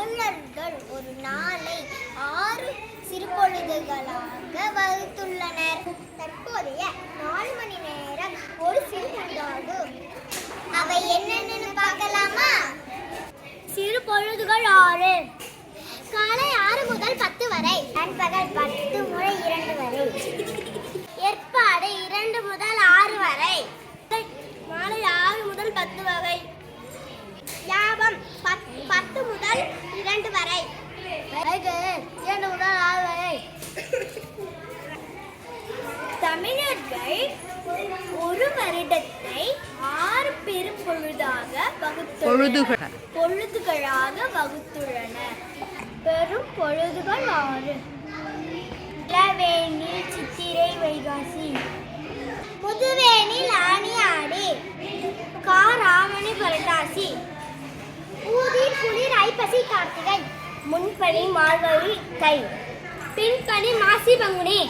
தமிழர்கள் ஒரு நாளை ஆறு சிறுபொழுதுகளாக வகுத்துள்ளனர். தற்போதைய நாலு மணி நேரம் ஒரு சிறுபொழுதாகும் அவை என்னென்னு பார்க்கலாமா? சிறு பொழுதுகள் ஆறு. காலை ஆறு முதல் பத்து வரை. நண்பகல் பத்து முறை இரண்டு வரை. ஏற்பாடு இரண்டு முதல் ஆறு வரை. மாலை ஆறு முதல் பத்து வரை லாபம் பத்- பத்து முதல் இரண்டு வரை இரண்டு முதல் ஆறு வரை தமிழர்கள் ஒரு வருடத்தை ஆறு பெரும் பொழுதாக வகுத்துள்ளனர். பொழுதுகள். பொழுதுகளாக வகுத்துள்ளனர். பெரும் பொழுதுகள் ஆறு. இளவேனில் சித்திரை வைகாசி. முதுவேனில் ஆனி ஆடி காராமணி புரட்டாசி. ஊதிர் குளிர் ஐப்பசி கார்த்திகை. முன்பனி மார்கழி கை. பின்பணி மாசி பங்குனி